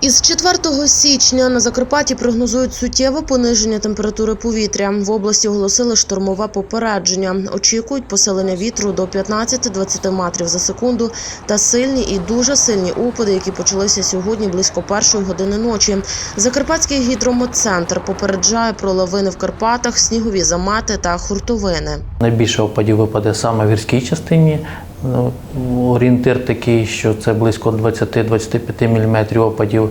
Із 4 січня на Закарпатті прогнозують суттєве пониження температури повітря. В області оголосили штормове попередження. Очікують посилення вітру до 15-20 метрів за секунду та сильні і дуже сильні опади, які почалися сьогодні близько першої години ночі. Закарпатський гідрометцентр попереджає про лавини в Карпатах, снігові замети та хуртовини. Найбільше опадів випаде саме в гірській частині. Ну, Орієнтир такий, що це близько 20-25 мм опадів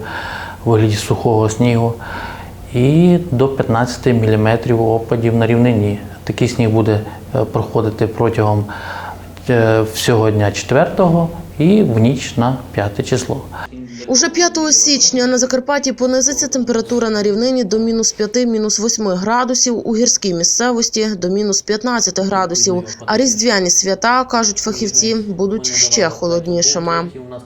у вигляді сухого снігу і до 15 мм опадів на рівнині. Такий сніг буде е, проходити протягом е, всього дня 4 і в ніч на 5 число. Уже 5 січня на Закарпатті понизиться температура на рівнині до мінус 5, мінус 8 градусів, у гірській місцевості до мінус 15 градусів. А різдвяні свята, кажуть фахівці, будуть ще холоднішими.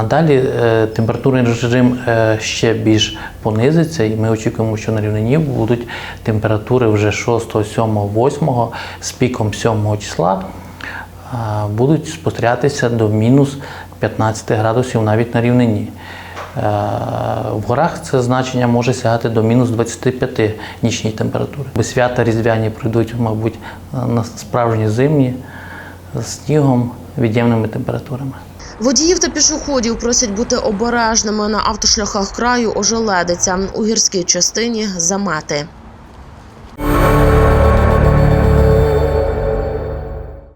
Далі е, температурний режим е, ще більш понизиться, і ми очікуємо, що на рівнині будуть температури вже 6, 7, 8 з піком 7 числа будуть спостерігатися до мінус 15 градусів навіть на рівнині. Е, В горах це значення може сягати до мінус 25 нічні температури. Бо свята різдвяні пройдуть, мабуть, на справжні зимні з снігом, від'ємними температурами. Водіїв та пішоходів просять бути обережними на автошляхах краю ожеледиця у гірській частині замети.